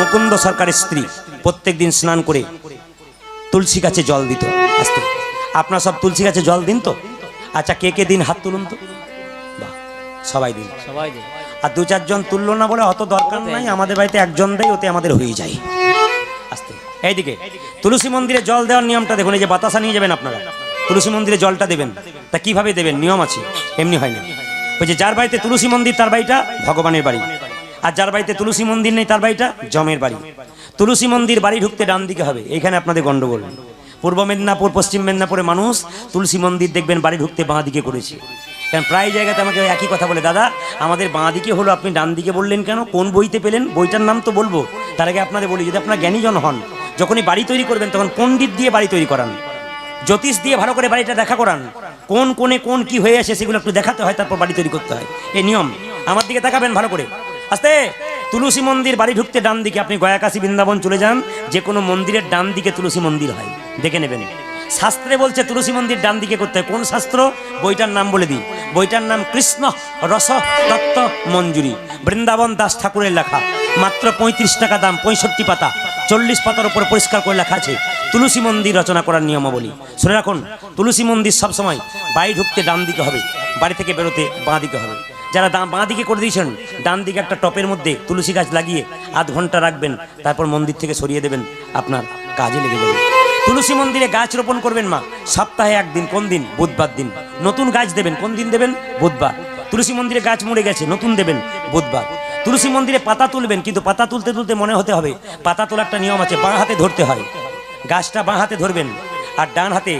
মুকুন্দ সরকারের স্ত্রী প্রত্যেক দিন স্নান করে তুলসী গাছে জল দিত। আসতে। আপনার সব তুলসী গাছে জল দিন তো? আচ্ছা কে কে দিন হাত তুলুন তো? সবাই দিন। সবাই দিন। আর দু চারজন তুললো না বলে অত দরকার নাই আমাদের বাড়িতে একজন দেয় ওতে আমাদের হয়ে যায়। আস্তে। এইদিকে তুলসী মন্দিরে জল দেওয়ার নিয়মটা দেখুন এই যে বাতাসা নিয়ে যাবেন আপনারা। তুলসী মন্দিরে জলটা দেবেন। তা কীভাবে দেবেন? নিয়ম আছে। এমনি হয় না। ওই যে যার বাড়িতে তুলসী মন্দির তার বাড়িটা ভগবানের বাড়ি। আর যার বাড়িতে তুলসী মন্দির নেই, তার বাড়িটা জমের বাড়ি। তুলসী মন্দির বাড়ি ঢুকতে ডান দিকে হবে এইখানে আপনাদের গন্ডগোল। পূর্ব মেদিনীপুর, পশ্চিম মেদিনীপুরে মানুষ তুলসী মন্দির দেখবেন বাড়ি ঢুকতে বাঁ দিকে করেছে। কারণ প্রায় জায়গাতে আমাকে একই কথা বলে, দাদা, আমাদের বাঁ দিকে হলো, আপনি ডান দিকে বললেন কেন? কোন বইতে পেলেন? বইটার নাম তো বলব। তার আগে আপনাদের বলি, যদি আপনার জ্ঞানীজন হন, যখনই বাড়ি তৈরি করবেন, তখন পণ্ডিত দিয়ে বাড়ি তৈরি করান। জ্যোতিষ দিয়ে ভালো করে বাড়িটা দেখা করান। কোন কোণে কোন কি হয়ে আসে, সেগুলো একটু দেখাতে হয়, তারপর বাড়ি তৈরি করতে হয়। এই নিয়ম। আমার দিকে তাকাবেন ভালো করে। আস্তে। তুলসী মন্দির বাড়ি ঢুকতে ডান দিকে আপনি গয়াকাশী বৃন্দাবন চলে যান। যে কোনো মন্দিরের ডান দিকে তুলসী মন্দির হয়। দেখে নেবেন। শাস্ত্রে বলছে তুলসী মন্দির ডান দিকে করতে কোন শাস্ত্র? বইটার নাম বলে দিই। বইটার নাম কৃষ্ণ রস তত্ত্ব মঞ্জুরি। বৃন্দাবন দাস ঠাকুরের লেখা। মাত্র পঁয়ত্রিশ টাকা দাম, পঁয়ষট্টি পাতা। চল্লিশ পাতার উপর পরিষ্কার করে লেখা আছে। তুলসী মন্দির রচনা করার নিয়মাবলী। শুনে রাখুন, তুলসী মন্দির সবসময় বাড়ি ঢুকতে ডান দিকে হবে। বাড়ি থেকে বেরোতে বাঁ দিকে হবে। যারা বাঁ দিকে করে দিয়েছেন, ডান দিকে একটা টপের মধ্যে তুলসী গাছ লাগিয়ে আধ ঘণ্টা রাখবেন, তারপর মন্দির থেকে সরিয়ে দেবেন, আপনার কাজে লেগে যাবে। তুলসী মন্দিরে গাছ রোপণ করবেন মা, সপ্তাহে একদিন, কোন দিন? বুধবার দিন। নতুন গাছ দেবেন, কোন দিন দেবেন? বুধবার। তুলসী মন্দিরে গাছ মরে গেছে, নতুন দেবেন, বুধবার। তুলসী মন্দিরে পাতা তুলবেন, কিন্তু পাতা তুলতে তুলতে মনে হতে হবে, পাতা তোলার একটা নিয়ম আছে, বাঁ হাতে ধরতে হয়। গাছটা বাঁ হাতে ধরবেন, আর ডান হাতে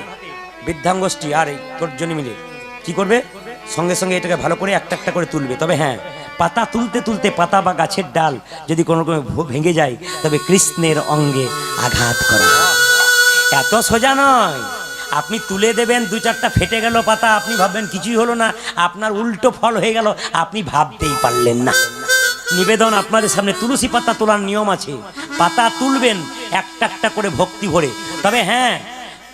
বৃদ্ধাঙ্গষ্ঠী আর এই তর্জনী মিলে। কি করবে? সঙ্গে সঙ্গে এটাকে ভালো করে একটা একটা করে তুলবে। তবে হ্যাঁ পাতা তুলতে তুলতে পাতা বা গাছের ডাল যদি কোনো রকমে ভেঙে যায়, তবে কৃষ্ণের অঙ্গে আঘাত করা। এত সোজা নয়। আপনি তুলে দেবেন, দু চারটা ফেটে গেল পাতা, আপনি ভাববেন কিছুই হলো না, আপনার উল্টো ফল হয়ে গেল, আপনি ভাবতেই পারলেন না। নিবেদন আপনাদের সামনে, তুলসী পাতা তোলার নিয়ম আছে। পাতা তুলবেন, একটা একটা করে ভক্তি ভরে। তবে হ্যাঁ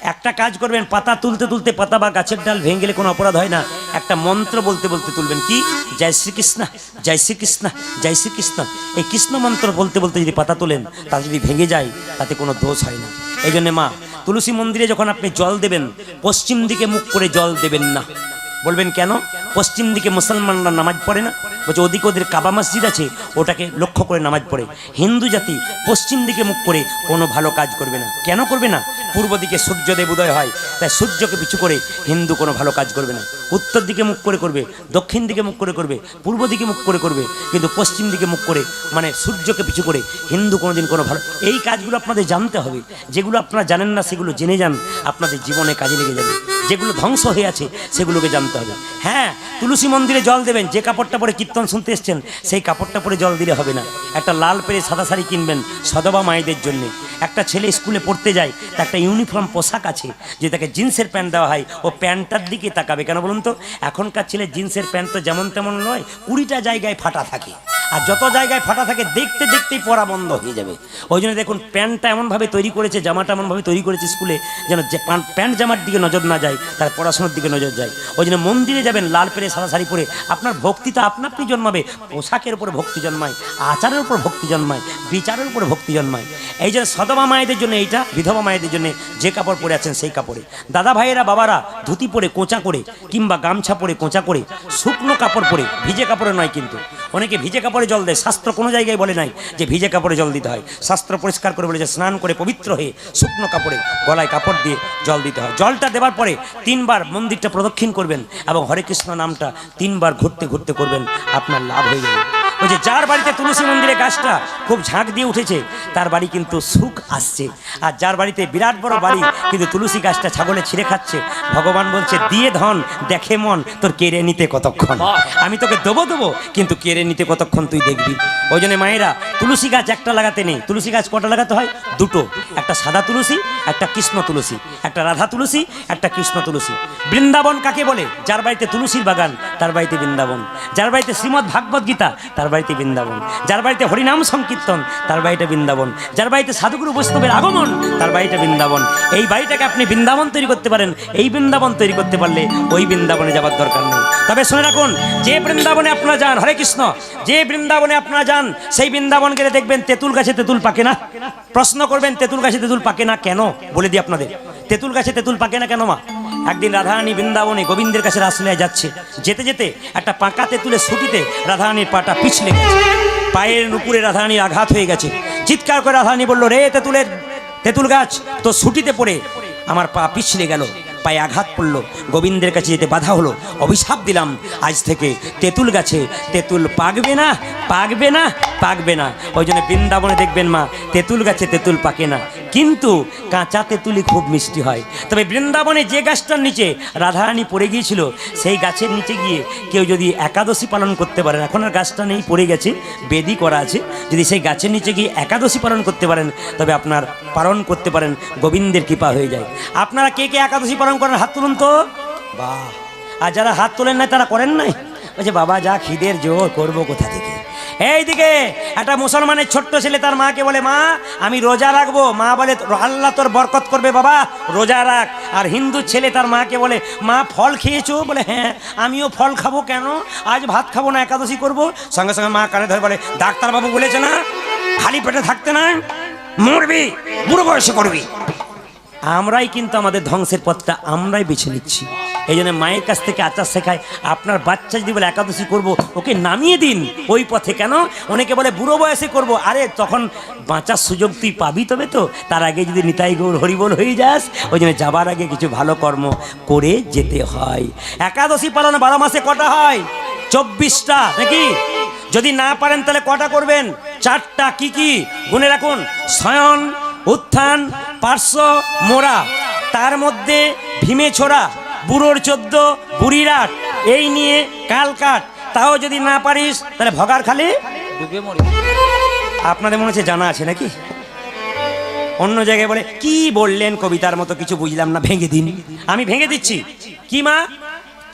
একটা কাজ করবেন, পাতা তুলতে তুলতে পাতা বা গাছের ডাল ভেঙে গেলে কোনো অপরাধ হয় না। একটা মন্ত্র বলতে বলতে তুলবেন কি? জয় শ্রীকৃষ্ণ জয় শ্রীকৃষ্ণ জয় শ্রীকৃষ্ণ। এই কৃষ্ণ মন্ত্র বলতে বলতে যদি পাতা তোলেন তা যদি ভেঙে যায়, তাতে কোনো দোষ হয় না। এই মা, তুলসী মন্দিরে যখন আপনি জল দেবেন, পশ্চিম দিকে মুখ করে জল দেবেন না। বলবেন কেন? পশ্চিম দিকে মুসলমানরা নামাজ পড়ে না? বলছে, ওদিকে ওদের কাবা মসজিদ আছে, ওটাকে লক্ষ্য করে নামাজ পড়ে। হিন্দু জাতি পশ্চিম দিকে মুখ করে কোনো ভালো কাজ করবে না। কেন করবে না? পূর্ব দিকে সূর্যদেব উদয় হয়, তাই সূর্যকে পিছু করে হিন্দু কোনো ভালো কাজ করবে না। উত্তর দিকে মুখ করে করবে, দক্ষিণ দিকে মুখ করে করবে, পূর্ব দিকে মুখ করে করবে, কিন্তু পশ্চিম দিকে মুখ করে মানে সূর্যকে পিছু করে হিন্দু কোনোদিন কোনো ভালো এই কাজগুলো আপনাদের জানতে হবে। যেগুলো আপনারা জানেন না, সেগুলো জেনে যান, আপনাদের জীবনে কাজে লেগে যাবে। যেগুলো ধ্বংস হয়ে আছে, সেগুলোকে জানতে হবে। হ্যাঁ তুলসী মন্দিরে জল দেবেন, যে কাপড়টা পরে কীর্তন শুনতে এসছেন, সেই কাপড়টা পরে জল দিলে হবে না। একটা লাল পেরে সাদা শাড়ি কিনবেন সদবা মায়েদের জন্য। একটা ছেলে স্কুলে পড়তে যায়, তার একটা ইউনিফর্ম পোশাক আছে, যে তাকে জিন্সের প্যান্ট দেওয়া হয়, ও প্যান্টটার দিকে তাকাবে কেন বলুন তো? এখনকার ছেলে জিন্সের প্যান্ট তো যেমন তেমন নয়, কুড়িটা জায়গায় ফাটা থাকে। আর যত জায়গায় ফাটা থাকে, দেখতে দেখতেই পড়া বন্ধ হয়ে যাবে। ওই জন্য দেখুন, প্যান্টটা এমনভাবে তৈরি করেছে, জামাটা এমনভাবে তৈরি করেছে স্কুলে, যেন যে প্যান্ট জামার দিকে নজর না যায়। তার পড়াশোনার দিকে নজর যায়। ওই জন্য মন্দিরে যাবেন, লাল পেরে সাদা শাড়ি পরে, আপনার ভক্তি তো আপনা আপনি জন্মাবে। পোশাকের উপরে ভক্তি জন্মায়, আচারের উপর ভক্তি জন্মায়, বিচারের উপরে ভক্তি জন্মায়। এই জন্য সদমা মায়েদের জন্য এইটা, বিধবা মায়েদের জন্য যে কাপড় পরে আছেন সেই কাপড়ে। দাদা ভাইয়েরা, বাবারা, ধুতি পরে, কোঁচা করে, কিংবা গামছা পরে, কোঁচা করে, শুকনো কাপড় পরে, ভিজে কাপড়ে নয় কিন্তু। অনেকে ভিজে কাপড়ে জল দেয়। শাস্ত্র কোনো জায়গায় বলে নাই যে ভিজে কাপড়ে জল দিতে হয়। শাস্ত্র পরিষ্কার করে বলে যে স্নান করে পবিত্র হয়ে শুকনো কাপড়ে গলায় কাপড় দিয়ে জল দিতে হয়। জলটা দেওয়ার পরে তিনবার মন্দিরটা প্রদক্ষিণ করবেন এবং হরে কৃষ্ণ নামটা তিনবার ঘুরতে ঘুরতে করবেন। আপনার লাভ হয়ে যাবে। ওই যে যার বাড়িতে তুলসী মন্দিরে গাছটা খুব ঝাঁক দিয়ে উঠেছে, তার বাড়ি কিন্তু সুখ আসছে। আর যার বাড়িতে বিরাট বড় বাড়ি, কিন্তু তুলসী গাছটা ছাগলে ছিঁড়ে খাচ্ছে। ভগবান বলছে, দিয়ে ধন, দেখে মন, তোর কেড়ে নিতে কতক্ষণ? আমি তোকে দেবো দেবো, কিন্তু কেড়ে নিতে কতক্ষণ তুই দেখবি? ওই জন্য মায়েরা, তুলসী গাছ একটা লাগাতে নেই। তুলসী গাছ কটা লাগাতে হয়? দুটো। একটা সাদা তুলসী, একটা কৃষ্ণ তুলসী। একটা রাধা তুলসী, একটা কৃষ্ণ তুলসী। বৃন্দাবন কাকে বলে? যার বাড়িতে তুলসীর বাগান, তার বাড়িতে বৃন্দাবন। যার বাড়িতে শ্রীমৎ ভাগবত গীতা, তার তার বাড়িতে বৃন্দাবন, যার বাড়িতে হরিনাম সংকীর্তন, তার বাড়িতে বৃন্দাবন, যার বাড়িতে সাধুগুরু বৈষ্ণবের আগমন, তার বাড়িতে বৃন্দাবন। এই বাড়িটাকে আপনি বৃন্দাবন তৈরি করতে পারেন। এই বৃন্দাবন তৈরি করতে পারলে ওই বৃন্দাবনে যাবার দরকার নেই। তবে শুনে রাখুন, যে বৃন্দাবনে আপনারা যান, হরে কৃষ্ণ, যে বৃন্দাবনে আপনারা যান, সেই বৃন্দাবন গেলে দেখবেন তেঁতুল গাছে তেঁতুল পাকে না। প্রশ্ন করবেন, তেঁতুল গাছে তেঁতুল পাকে না কেন? বলে দিই আপনাদের। তেঁতুল গাছে তেঁতুল পাকে না কেন মা? একদিন রাধারানী বৃন্দাবনে গোবিন্দের কাছে রাসলীলায় যাচ্ছে। যেতে যেতে একটা পাকা তেঁতুলের ছুটিতে রাধারানীর পাটা পিছলে গেছে। পায়ের নুপুরে রাধারানীর আঘাত হয়ে গেছে। চিৎকার করে রাধারানী বলল, রে তেঁতুলের, তেঁতুল গাছ, তো ছুটিতে পড়ে। আমার পা পিছলে গেল, পায়ে আঘাত পড়ল। গোবিন্দের কাছে যেতে বাধা হলো। অভিশাপ দিলাম, আজ থেকে তেঁতুল গাছে তেঁতুল পাকবে না পাকবে না পাকবে না। ওই জন্য বৃন্দাবনে দেখবেন মা, তেঁতুল গাছে তেঁতুল পাকে না। কিন্তু কাঁচা তেঁতুলি খুব মিষ্টি হয়। তবে বৃন্দাবনে যে গাছটার নিচে রাধারানী পড়ে গিয়েছিল, সেই গাছের নিচে গিয়ে কেউ যদি একাদশী পালন করতে পারেন, এখন আর গাছটা নেই, পড়ে গেছে, বেদি করা আছে, যদি সেই গাছের নিচে গিয়ে একাদশী পালন করতে পারেন, তবে আপনার পালন করতে পারেন, গোবিন্দের কৃপা হয়ে যায়। আপনারা কে কে একাদশী পালন করেন, হাত তুলুন তো। বাহ! আর যারা হাত তোলেন নাই, তারা করেন নাই? বলছে, বাবা, যা খিদের জোর, করব কোথা থেকে? এইদিকে একটা মুসলমানের ছোট্ট ছেলে তার মাকে বলে, মা, আমি রোজা রাখব। মা বলে, আল্লাহ তোর বরকত করবে বাবা, রোজা রাখ। আর হিন্দু ছেলে তার মাকে বলে, মা, ফল খেয়েছো? বলে হ্যাঁ আমিও ফল খাব কেন? আজ ভাত খাব না, একাদশী করব। সঙ্গে সঙ্গে মা কানে ধরে বলে, ডাক্তারবাবু বলেছে না, খালি পেটে থাকতে না, মরবি, বুড়ো বয়সে করবি। আমরাই কিন্তু আমাদের ধ্বংসের পথটা আমরাই বেছে নিচ্ছি। এই জন্য মায়ের কাছ থেকে আচার শেখায়, আপনার বাচ্চা যদি বলে একাদশী করব, ওকে নামিয়ে দিন। ওই পথে কেন? অনেকে বলে, বুড়ো বয়সে করব। আরে, তখন বাঁচার সুযোগ তুই পাবি তবে তো। তার আগে যদি নিতাই গৌর হরিবল হয়ে যাস, ওই জন্য যাবার আগে কিছু ভালো কর্ম করে যেতে হয়। একাদশী পালন বারো মাসে কটা হয়? চব্বিশটা, নাকি? যদি না পারেন তাহলে কটা করবেন? চারটা কি কি? গুনে রাখুন। শয়ন, উত্থান, পার্শ্ব, মোড়া। তার মধ্যে ভীমে ছোড়া। বুড়োর চোদ্দ বুড়িরাট এই নিয়ে কালকাট তাও যদি না পারিস, তাহলে ভগার খালি আপনাদের মনে হচ্ছে জানা আছে নাকি? অন্য জায়গায় বলে, কি বললেন কবিতার মতো কিছু বুঝলাম না, ভেঙে দিন। আমি ভেঙে দিচ্ছি। কি মা?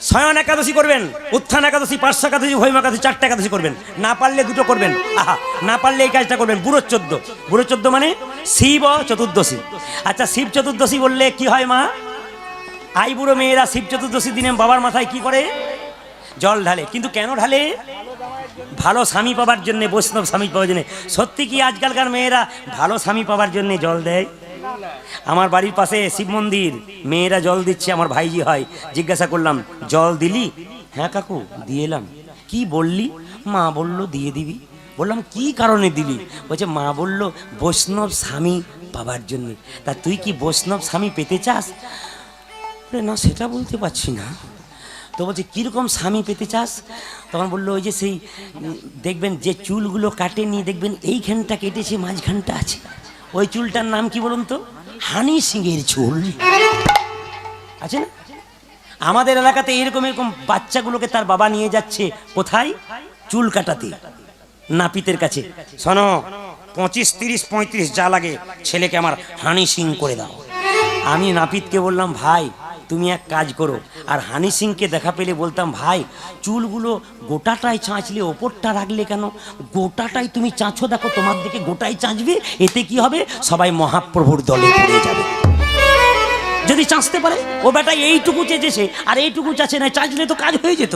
শয়ন একাদশী করবেন, উত্থান একাদশী পাঁচশো একাদশী ভৈম একাদশী, চারটে একাদশী করবেন। না পারলে দুটো করবেন। আহা, না পারলে এই কাজটা করবেন। বুড়ো চোদ্দ। বুড়ো চোদ্দ মানে শিব চতুর্দশী। আচ্ছা শিব চতুর্দশী বললে কি হয় মা? আই বুড়ো মেয়েরা শিব চতুর্দশী দিনে বাবার মাথায় কি করে? জল ঢালে। কিন্তু কেন ঢালে? ভালো স্বামী পাবার জন্য, বৈষ্ণব স্বামী পাওয়ার জন্য। সত্যি কি আজকালকার মেয়েরা ভালো স্বামী পাবার জন্য জল দেয়? আমার বাড়ির পাশে শিব মন্দির। মেয়েরা জল দিচ্ছে, আমার ভাইজি হয়। জিজ্ঞাসা করলাম, জল দিলি? হ্যাঁ কাকু, দিয়ে এলাম। কি বললি? মা বলল, দিয়ে দিবি। বললাম, কি কারণে দিলি? বলছে, মা বলল, বৈষ্ণব স্বামী পাবার জন্য। তা তুই কি বৈষ্ণব স্বামী পেতে চাস? না, সেটা বলতে পারছি না। তো বলছে, কীরকম স্বামী পেতে চাস? তখন বলল, ওই যে সেই, দেখবেন যে চুলগুলো কাটেনি, দেখবেন এইখানটা কেটেছে, মাঝখানটা আছে। ওই চুলটার নাম কি বলুন তো? হানি সিংয়ের চুল। আছে না? আমাদের এলাকাতে এরকম এরকম বাচ্চাগুলোকে তার বাবা নিয়ে যাচ্ছে। কোথায়? চুল কাটাতে, নাপিতের কাছে। শোনো, পঁচিশ, তিরিশ, পঁয়ত্রিশ যা লাগে, ছেলেকে আমার হানি সিং করে দাও। আমি নাপিতকে বললাম, ভাই তুমি এক কাজ করো। আর হানি সিংকে দেখা পেলে বলতাম, ভাই, চুলগুলো গোটাটাই চাঁচলে, ওপরটা রাখলে কেন? গোটাটাই তুমি চাঁচো দেখো তোমার দিকে গোটাই চাঁচবে, এতে কি হবে? সবাই মহাপ্রভুর দলে পড়ে যাবে। যদি চাঁচতে পারে, ও বেটা, এইটুকু চেঁচেছে, আর এইটুকু চাচ্ছে না চাঁচলে তো কাজ হয়ে যেত।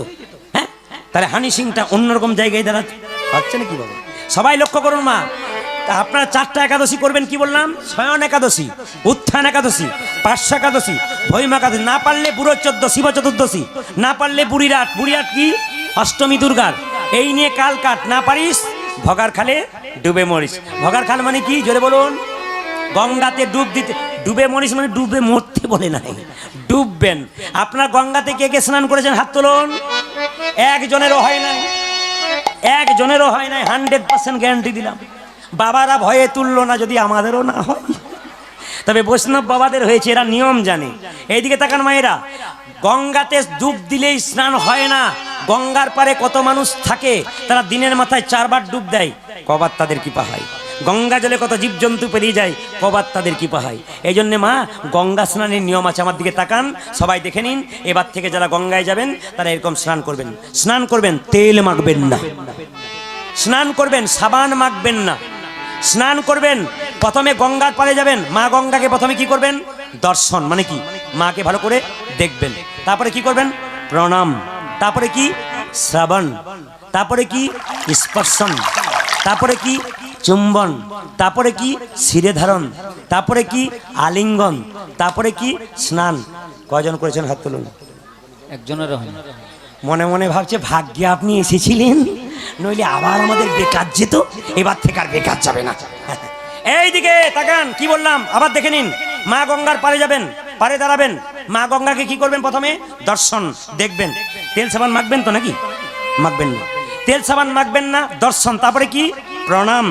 হ্যাঁ? তাহলে হানি সিংটা অন্যরকম জায়গায় দাঁড়াচ্ছে। পারছে না কি বাবা? সবাই লক্ষ্য করুন মা তা আপনারা চারটা একাদশী করবেন কি বললাম? শয়ন একাদশী, উত্থান একাদশী, পার্শ্ব একাদশী। ভৈম একাদশী। না পারলে বুড়ো চোদ্দ, শিব চতুর্দশী। না পারলে বুড়ির বুড়িরাট বুড়িরাট কি? অষ্টমী দুর্গার। এই নিয়ে কাল কাট। না পারিস? ভগার খালে ডুবে মরিস। ভগার খাল মানে কি? জোরে বলুন। গঙ্গাতে ডুব দিতে ডুবে মরিস মানে ডুবে মরতে বলে নাই। ডুববেন। আপনার গঙ্গাতে কে কে স্নান করেছেন? হাত তুলুন। একজনেরও হয় নাই। একজনেরও হয় নাই। হান্ড্রেড পার্সেন্ট গ্যারান্টি দিলাম। বাবারা ভয়ে তুললো না যদি আমাদেরও না হয়। তবে বৈষ্ণব বাবাদের হয়েছে, এরা নিয়ম জানে। এইদিকে তাকান মায়েরা, গঙ্গাতে ডুব দিলেই স্নান হয় না। গঙ্গার পারে কত মানুষ থাকে, তারা দিনের মাথায় চারবার ডুব দেয়। কবার তাদের কি পাহায় গঙ্গা জলে কত জীবজন্তু পেরিয়ে যায়, কবার তাদের কি পাহায় এই জন্যে মা, গঙ্গা স্নানের নিয়ম আছে আমার দিকে তাকান, সবাই দেখে নিন। এবার থেকে যারা গঙ্গায় যাবেন, তারা এরকম স্নান করবেন। স্নান করবেন, তেল মাখবেন না। স্নান করবেন, সাবান মাখবেন না। স্নান করবেন, প্রথমে গঙ্গার পাড়ে যাবেন। মা গঙ্গাকে প্রথমে কি করবেন? দর্শন মানে কি? মাকে ভালো করে দেখবেন। তারপরে কি করবেন? প্রণাম। তারপরে কি? শ্রাবণ। তারপরে কি? স্পর্শন। তারপরে কি? চুম্বন। তারপরে কি? শিরে ধারণ। তারপরে কি? আলিঙ্গন। তারপরে কি? স্নান। কয়জন করেছেন হাত তুলুন? একজনের মনে মনে ভাবছে, ভাগ্যে আপনি এসেছিলেন, নইলে আবার আমাদের বেকার যেত, এবার থেকে আর বেকার যাবে না। এইদিকে তাকান, কি বললাম? আবার দেখে নিন, মা গঙ্গার পারে যাবেন পারে দাঁড়াবেন। মা গঙ্গাকে কি করবেন প্রথমে? দর্শন, দেখবেন। তেল সাবান মাখবেন তো নাকি? মাখবেন না। তেল সাবান মাখবেন না, দর্শন, তারপরে কি? প্রণাম।